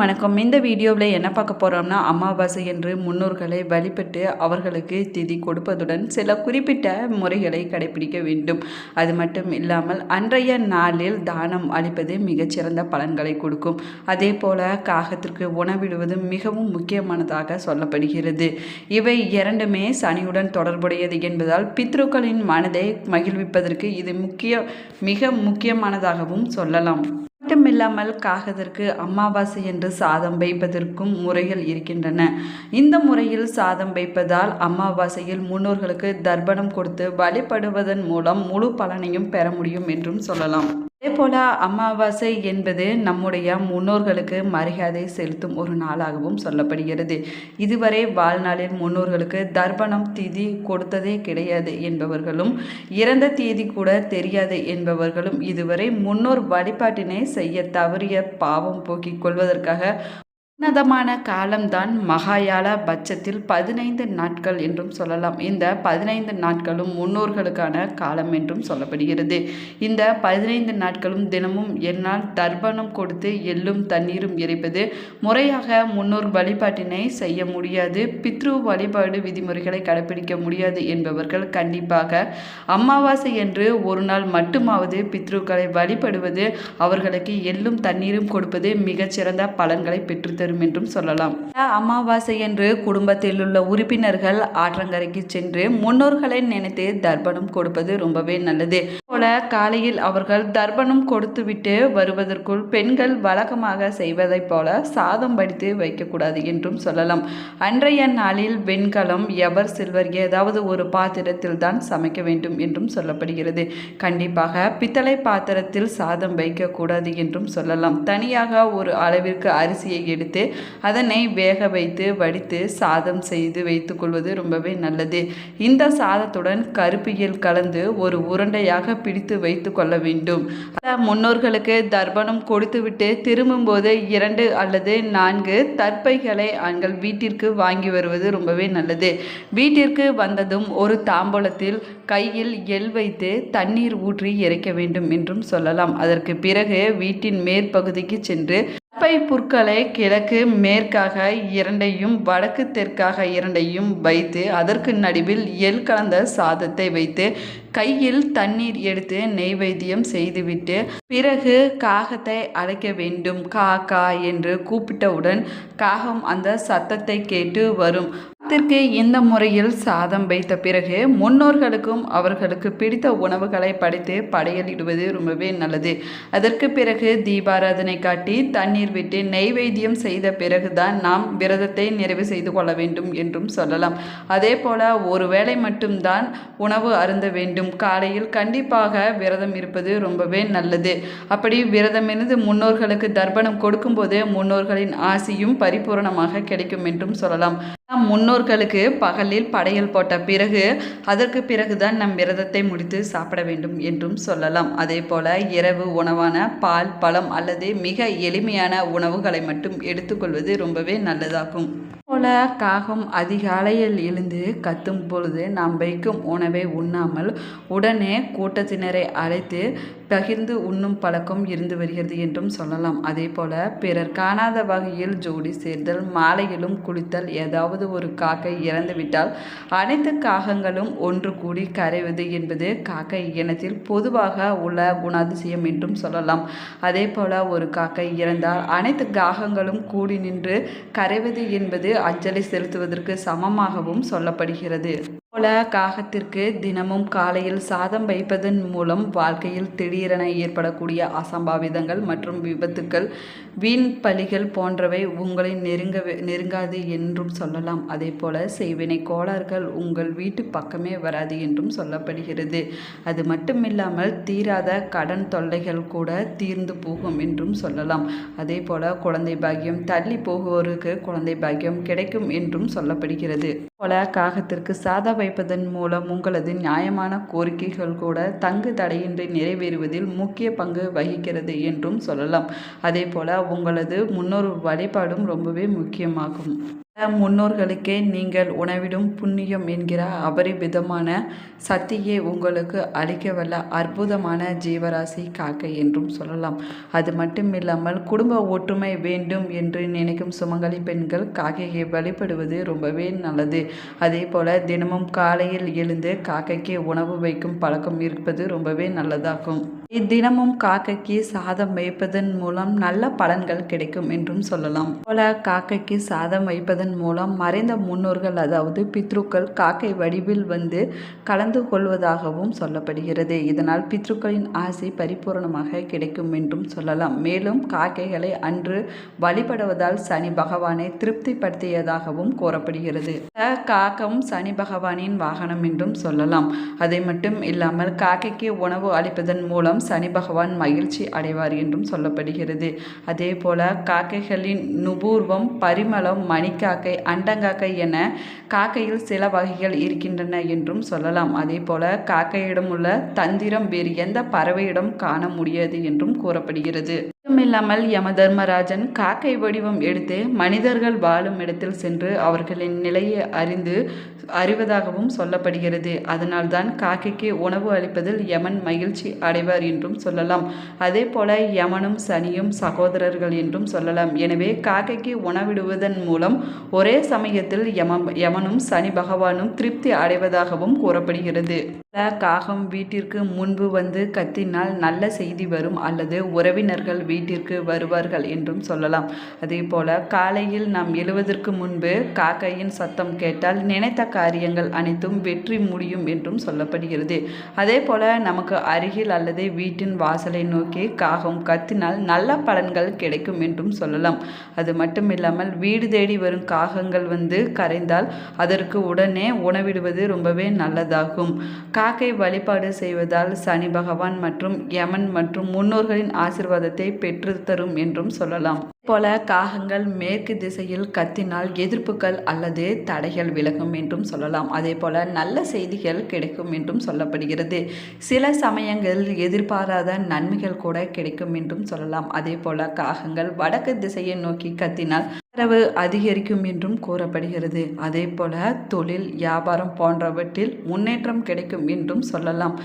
வணக்கம். இந்த வீடியோவில் என்ன பார்க்க போகிறோம்னா அமாவாசை என்று முன்னோர்களை வழிபட்டு அவர்களுக்கு திதி கொடுப்பதுடன் சில குறிப்பிட்ட முறைகளை கடைபிடிக்க வேண்டும். அது மட்டும் இல்லாமல் அன்றைய நாளில் தானம் அளிப்பது மிகச்சிறந்த பலன்களை கொடுக்கும். அதே போல் காகத்திற்கு உணவிடுவது மிகவும் முக்கியமானதாக சொல்லப்படுகிறது. இவை இரண்டுமே சனியுடன் தொடர்புடையது என்பதால் பித்ருக்களின் மனதை மகிழ்விப்பதற்கு இது முக்கிய மிக முக்கியமானதாகவும் சொல்லலாம். மட்டுமில்லாமல் காகத்திற்கு அமாவாசை என்று சாதம் வைப்பதற்கும் முறைகள் இருக்கின்றன. இந்த முறையில் சாதம் வைப்பதால் அமாவாசையில் முன்னோர்களுக்கு தர்ப்பணம் கொடுத்து வழிபடுவதன் மூலம் முழு பலனையும் பெற முடியும் என்றும் சொல்லலாம். அதே போல அமாவாசை என்பது நம்முடைய முன்னோர்களுக்கு மரியாதை செலுத்தும் ஒரு நாளாகவும் சொல்லப்படுகிறது. இதுவரை வாழ்நாளில் முன்னோர்களுக்கு தர்ப்பணம் திதி கொடுத்ததே கிடையாது என்பவர்களும் இறந்த தேதி கூட தெரியாது என்பவர்களும் இதுவரை முன்னோர் வழிபாட்டினை செய்ய தவறிய பாவம் போக்கிக் கொள்வதற்காக உன்னதமான காலம்தான் மகாயால பட்சத்தில் பதினைந்து நாட்கள் என்றும் சொல்லலாம். இந்த பதினைந்து நாட்களும் முன்னோர்களுக்கான காலம் என்றும் சொல்லப்படுகிறது. இந்த பதினைந்து நாட்களும் தினமும் என்னால் தர்ப்பணம் கொடுத்து எள்ளும் தண்ணீரும் இறைப்பது முறையாக முன்னோர் வழிபாட்டினை செய்ய முடியாது. பித்ரு வழிபாடு விதிமுறைகளை கடைபிடிக்க முடியாது என்பவர்கள் கண்டிப்பாக அமாவாசை என்று ஒரு நாள் மட்டுமாவது பித்ருக்களை வழிபடுவது அவர்களுக்கு எள்ளும் தண்ணீரும் கொடுப்பது மிகச்சிறந்த பலன்களை பெற்றுத்தரும். நடைபெறும் என்றும் சொல்லலாம். அமாவாசை என்று குடும்பத்தில் உள்ள உறுப்பினர்கள் ஆற்றங்கரைக்கு சென்று முன்னோர்களை நினைத்து தர்ப்பணம் கொடுப்பது ரொம்பவே நல்லது. போல காலையில் அவர்கள் தர்ப்பணம் கொடுத்துவிட்டு வருவதற்குள் பெண்கள் வழக்கமாக செய்வதைப் போல சாதம் படித்து வைக்கக்கூடாது என்றும் சொல்லலாம். அன்றைய நாளில் வெண்கலம் எவர் சில்வர் ஏதாவது ஒரு பாத்திரத்தில் தான் சமைக்க வேண்டும் என்றும் சொல்லப்படுகிறது. கண்டிப்பாக பித்தளை பாத்திரத்தில் சாதம் வைக்கக்கூடாது என்றும் சொல்லலாம். தனியாக ஒரு அளவிற்கு அரிசியை எடுத்து அதனை வேக வைத்து வடித்து சாதம் செய்து வைத்துக்கொள்வது ரொம்பவே நல்லது. இந்த சாதத்துடன் கருப்பியில் கலந்து ஒரு உருண்டையாக பிடித்து வைத்து கொள்ள வேண்டும். முன்னோர்களுக்கு தர்ப்பணம் கொடுத்துவிட்டு திரும்பும்போது இரண்டு அல்லது நான்கு தற்பைகளை ஆண்கள் வீட்டிற்கு வாங்கி வருவது ரொம்பவே நல்லது. வீட்டிற்கு வந்ததும் ஒரு தாம்பூலத்தில் கையில் எல் வைத்து தண்ணீர் ஊற்றி இறைக்க வேண்டும் என்றும் சொல்லலாம். அதற்கு பிறகு வீட்டின் மேற்பகுதிக்கு சென்று கப்பை புற்களை கிழக்கு மேற்காக இரண்டையும் வடக்கு தெற்காக இரண்டையும் வைத்து அதற்கு நடுவில் எல் கலந்த சாதத்தை வைத்து கையில் தண்ணீர் எடுத்து நெய்வேத்தியம் செய்துவிட்டு பிறகு காகத்தை அழைக்க வேண்டும். கா கா என்று கூப்பிட்டவுடன் காகம் அந்த சத்தத்தை கேட்டு வரும். அதற்கு இந்த முறையில் சாதம் வைத்த பிறகு முன்னோர்களுக்கும் அவர்களுக்கு பிடித்த உணவுகளை படைத்து படையலிடுவது ரொம்பவே நல்லது. அதற்கு பிறகு தீபாராதனை காட்டி தண்ணீர் விட்டு நெய்வேத்தியம் செய்த பிறகுதான் நாம் விரதத்தை நிறைவு செய்து கொள்ள வேண்டும் என்றும் சொல்லலாம். அதே போல ஒரு வேளை மட்டும்தான் உணவு அருந்த வேண்டும். காலையில் கண்டிப்பாக விரதம் இருப்பது ரொம்பவே நல்லது. அப்படி விரதமிருந்து முன்னோர்களுக்கு தர்ப்பணம் கொடுக்கும்போது முன்னோர்களின் ஆசியும் பரிபூரணமாக கிடைக்கும் என்றும் சொல்லலாம். முன்னோர்களுக்கு பகலில் படையல் போட்ட பிறகு அதற்கு பிறகுதான் நம் விரதத்தை முடித்து சாப்பிட வேண்டும் என்றும் சொல்லலாம். அதே போல இரவு உணவான பால் பழம் அல்லது மிக எளிமையான உணவுகளை மட்டும் எடுத்துக்கொள்வது ரொம்பவே நல்லதாகும். போல காகம் அதிகாலையில் எழுந்து கத்தும் பொழுது நாம் வைக்கும் உணவை உண்ணாமல் உடனே கூட்டத்தினரை அழைத்து பகிர்ந்து உண்ணும் பழக்கம் இருந்து வருகிறது என்றும் சொல்லலாம். அதே போல பிறர் காணாத வகையில் ஜோடி சேர்தல் மாலையிலும் குளித்தல் ஏதாவது ஒரு காக்கை இறந்துவிட்டால் அனைத்து காகங்களும் ஒன்று கூடி கரைவது என்பது காக்கை இனத்தில் பொதுவாக உள்ள குணாதிசயம் என்றும் சொல்லலாம். அதே போல ஒரு காக்கை இறந்தால் அனைத்து காகங்களும் கூடி நின்று கரைவது என்பது அஞ்சலி செலுத்துவதற்கு சமமாகவும் சொல்லப்படுகிறது. போல காகத்திற்கு தினமும் காலையில் சாதம் வைப்பதன் மூலம் வாழ்க்கையில் திடீரென ஏற்படக்கூடிய அசம்பாவிதங்கள் மற்றும் விபத்துக்கள் வீண் பலிகள் போன்றவை உங்களை நெருங்க நெருங்காது என்றும் சொல்லலாம். அதே போல செய்வினை கோளாறுகள் உங்கள் வீட்டு பக்கமே வராது என்றும் சொல்லப்படுகிறது. அது மட்டுமில்லாமல் தீராத கடன் தொல்லைகள் கூட தீர்ந்து போகும் என்றும் சொல்லலாம். அதே போல குழந்தை பாக்கியம் தள்ளி போகுவோருக்கு குழந்தை பாக்கியம் கிடைக்கும் என்றும் சொல்லப்படுகிறது. போல காகத்திற்கு வைப்பதன் மூலம் உங்களது நியாயமான கோரிக்கைகள் கூட தங்கு தடையின்றி நிறைவேறுவதில் முக்கிய பங்கு வகிக்கிறது என்றும் சொல்லலாம். அதே போல உங்களது முன்னோர் வழிபாடும் ரொம்பவே முக்கியமாகும். முன்னோர்களுக்கே நீங்கள் உணவிடும் புண்ணியம் என்கிற அபரிமிதமான சக்தியை உங்களுக்கு அளிக்கவல்ல அற்புதமான ஜீவராசி காக்கை என்றும் சொல்லலாம். அது மட்டுமில்லாமல் குடும்ப ஒற்றுமை வேண்டும் என்று நினைக்கும் சுமங்கலி பெண்கள் காக்கையை வழிபடுவது ரொம்பவே நல்லது. அதே போல் தினமும் காலையில் எழுந்து காக்கைக்கு உணவு வைக்கும் பழக்கம் இருப்பது ரொம்பவே நல்லதாகும். இத்தினமும் காக்கைக்கு சாதம் வைப்பதன் மூலம் நல்ல பலன்கள் கிடைக்கும் என்றும் சொல்லலாம். போல காக்கைக்கு சாதம் வைப்பதன் மூலம் மறைந்த முன்னோர்கள் அதாவது பித்ருக்கள் காக்கை வடிவில் வந்து கலந்து கொள்வதாகவும் சொல்லப்படுகிறது. இதனால் பித்ருக்களின் ஆசை பரிபூரணமாக கிடைக்கும் என்றும் சொல்லலாம். மேலும் காக்கைகளை அன்று வழிபடுவதால் சனி பகவானை திருப்திப்படுத்தியதாகவும் கூறப்படுகிறது. காக்கம் சனி பகவானின் வாகனம் என்றும் சொல்லலாம். அதை மட்டும் இல்லாமல் காக்கைக்கு உணவு அளிப்பதன் மூலம் சனி பகவான் மகிழ்ச்சி அடைவார் என்றும் சொல்லப்படுகிறது. அதே போல காக்கைகளின் நுபூர்வம் பரிமளம் மணிக்காக்கை அண்டங்காக்கை என காக்கையில் சில வகைகள் இருக்கின்றன என்றும் சொல்லலாம். அதே போல காக்கையிடம் உள்ள தந்திரம் வேறு எந்த பறவையிடம் காண முடியாது என்றும் கூறப்படுகிறது. மட்டுமில்லாமல் யம தர்மராஜன் காக்கை வடிவம் எடுத்து மனிதர்கள் வாழும் இடத்தில் சென்று அவர்களின் நிலையை அறிந்து அறிவதாகவும் சொல்லப்படுகிறது. அதனால்தான் காக்கைக்கு உணவு அளிப்பதில் யமன் மகிழ்ச்சி அடைவார் என்றும் சொல்லலாம். அதே போல யமனும் சனியும் சகோதரர்கள் என்றும் சொல்லலாம். எனவே காக்கைக்கு உணவிடுவதன் மூலம் ஒரே சமயத்தில் யம யமனும் சனி பகவானும் திருப்தி அடைவதாகவும் கூறப்படுகிறது. காகம் வீட்டிற்கு முன்பு வந்து கத்தினால் நல்ல செய்தி வரும் அல்லது உறவினர்கள் வீட்டிற்கு வருவார்கள் என்றும் சொல்லலாம். அதே போல காலையில் நாம் எழுவதற்கு முன்பு காக்கையின் சத்தம் கேட்டால் நினைத்த காரியங்கள் அனைத்தும் வெற்றி முடியும் என்றும் சொல்லப்படுகிறது. அதே போல நமக்கு அருகில் அல்லது வீட்டின் வாசலை நோக்கி காகம் கத்தினால் நல்ல பலன்கள் கிடைக்கும் என்றும் சொல்லலாம். அது மட்டும் இல்லாமல் வீடு தேடி வரும் காகங்கள் வந்து கரைந்தால் அதற்கு உடனே உணவிடுவது ரொம்பவே நல்லதாகும். காக்கை வழிபாடு செய்வதால் சனி பகவான் மற்றும் யமன் மற்றும் முன்னோர்களின் ஆசிர்வாதத்தை பெற்று தரும் என்றும் சொல்லலாம். போல காகங்கள் மேற்கு திசையில் கத்தினால் எதிர்ப்புகள் அல்லது தடைகள் விலகும் என்றும் சொல்லலாம். அதே போல நல்ல செய்திகள் கிடைக்கும் என்றும் சொல்லப்படுகிறது. சில சமயங்களில் எதிர்பாராத நன்மைகள் கூட கிடைக்கும் என்றும் சொல்லலாம். அதே போல காகங்கள் வடக்கு திசையை நோக்கி கத்தினால் வரவு அதிகரிக்கும் என்றும் கூறப்படுகிறது. அதே போல தொழில் வியாபாரம் போன்றவற்றில் முன்னேற்றம் கிடைக்கும் என்றும் சொல்லலாம்.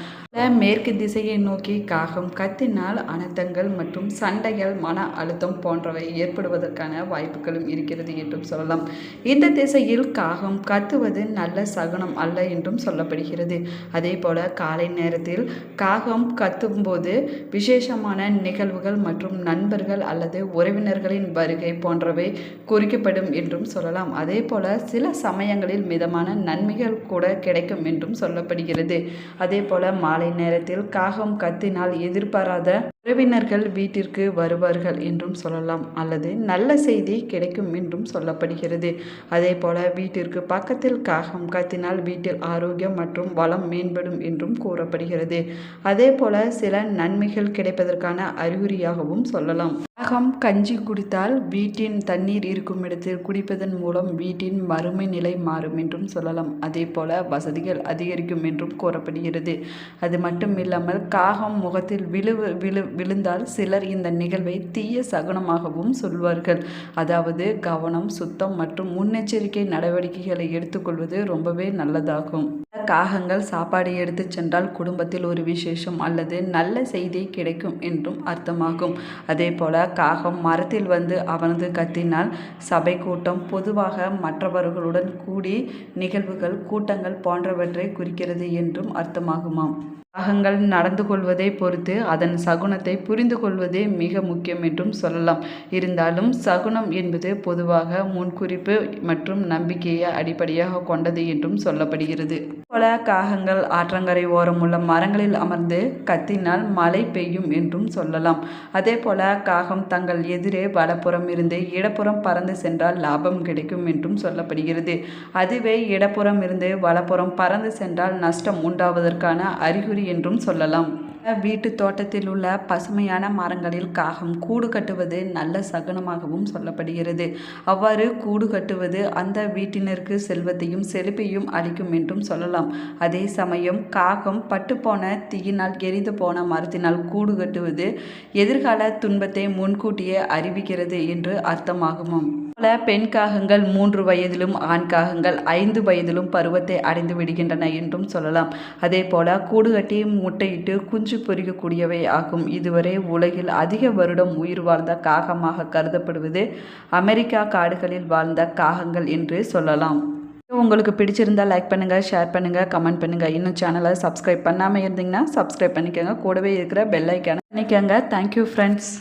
மேற்கு திசையை நோக்கி காகம் கத்தினால் அனர்த்தங்கள் மற்றும் சண்டைகள் மன அழுத்தம் போன்றவை ஏற்படுவதற்கான வாய்ப்புகளும் இருக்கிறது என்றும் சொல்லலாம். இந்த திசையில் காகம் கத்துவது நல்ல சகுனம் அல்ல என்றும் சொல்லப்படுகிறது. அதே போல காலை நேரத்தில் காகம் கத்தும்போது விசேஷமான நிகழ்வுகள் மற்றும் நண்பர்கள் அல்லது உறவினர்களின் வருகை போன்றவை குறிக்கப்படும் என்றும் சொல்லலாம். அதே போல சில சமயங்களில் மிதமான நன்மைகள் கூட கிடைக்கும் என்றும் சொல்லப்படுகிறது. அதே போல மாலை நேரத்தில் காகம் கத்தினால் எதிர்பாராத உறவினர்கள் வீட்டிற்கு வருவார்கள் என்றும் சொல்லலாம். அல்லது நல்ல செய்தி கிடைக்கும் என்றும் சொல்லப்படுகிறது. அதே போல வீட்டிற்கு பக்கத்தில் காகம் கத்தினால் வீட்டில் ஆரோக்கியம் மற்றும் வளம் மேம்படும் என்றும் கூறப்படுகிறது. அதே போல சில நன்மைகள் கிடைப்பதற்கான அறிகுறியாகவும் சொல்லலாம். காகம் கஞ்சி குடித்தால் வீட்டின் தண்ணீர் இருக்கும் இடத்தில் குடிப்பதன் மூலம் வீட்டின் வறுமை நிலை மாறும் என்றும் சொல்லலாம். அதே போல வசதிகள் அதிகரிக்கும் என்றும் கூறப்படுகிறது. அது மட்டும் இல்லாமல் காகம் முகத்தில் விழு விழு விழுந்தால் சிலர் இந்த நிகழ்வை தீய சகுனமாகவும் சொல்வார்கள். அதாவது கவனம் சுத்தம் மற்றும் முன்னெச்சரிக்கை நடவடிக்கைகளை எடுத்துக்கொள்வது ரொம்பவே நல்லதாகும். காகங்கள் சாப்பாடு எடுத்து சென்றால் குடும்பத்தில் ஒரு விசேஷம் அல்லது நல்ல செய்தி கிடைக்கும் என்றும் அர்த்தமாகும். அதே போல காகம் மரத்தில் வந்து அவனது கத்தினால் சபை கூட்டம் பொதுவாக மற்றவர்களுடன் கூடி நிகழ்வுகள் கூட்டங்கள் போன்றவற்றை குறிக்கிறது என்றும் அர்த்தமாகுமாம். காகங்கள் நடந்து கொள்வதை பொறுத்து அதன் சகுனத்தை புரிந்து கொள்வதே மிக முக்கியம் என்றும் சொல்லலாம். இருந்தாலும் சகுனம் என்பது பொதுவாக முன்குறிப்பு மற்றும் நம்பிக்கையை அடிப்படையாக கொண்டது என்றும் சொல்லப்படுகிறது. போல காகங்கள் ஆற்றங்கரை ஓரம் உள்ள மரங்களில் அமர்ந்து கத்தினால் மழை பெய்யும் என்றும் சொல்லலாம். அதே போல காகம் தங்கள் எதிரே வலப்புறம் இருந்து இடப்புறம் பறந்து சென்றால் லாபம் கிடைக்கும் என்றும் சொல்லப்படுகிறது. அதுவே இடப்புறம் இருந்து வலப்புறம் பறந்து சென்றால் நஷ்டம் உண்டாவதற்கான அறிகுறி என்றும் சொல்லலாம். வீட்டு தோட்டத்தில் உள்ள பசுமையான மரங்களில் காகம் கூடு கட்டுவது நல்ல சகுனமாகவும் சொல்லப்படுகிறது. அவ்வாறு கூடு கட்டுவது அந்த வீட்டினருக்கு செல்வத்தையும் செழிப்பையும் அளிக்கும் என்றும் சொல்லலாம். அதே சமயம் காகம் பட்டுப்போன தீயினால் எரிந்து போன மரத்தினால் கூடு கட்டுவது எதிர்கால துன்பத்தை முன்கூட்டியே அறிவிக்கிறது என்று அர்த்தமாகுமாம். பல பெண் காகங்கள் மூன்று வயதிலும் ஆண் காகங்கள் ஐந்து வயதிலும் பருவத்தை அடைந்து விடுகின்றன என்றும் சொல்லலாம். அதே போல கூடு கட்டி முட்டையிட்டு குஞ்சு பொரிக்கக்கூடியவை ஆகும். இதுவரை உலகில் அதிக வருடம் உயிர் வாழ்ந்த காகமாக கருதப்படுவது அமெரிக்கா காடுகளில் வாழ்ந்த காகங்கள் என்று சொல்லலாம். உங்களுக்கு பிடிச்சிருந்தா லைக் பண்ணுங்கள் ஷேர் பண்ணுங்கள் கமெண்ட் பண்ணுங்கள் இன்னும் சேனலை சப்ஸ்கிரைப் பண்ணாமல் இருந்தீங்கன்னா சப்ஸ்கிரைப் பண்ணிக்கோங்க. கூடவே இருக்கிற பெல் ஐக்கானை பண்ணிக்கோங்க தேங்க்யூ ஃப்ரெண்ட்ஸ்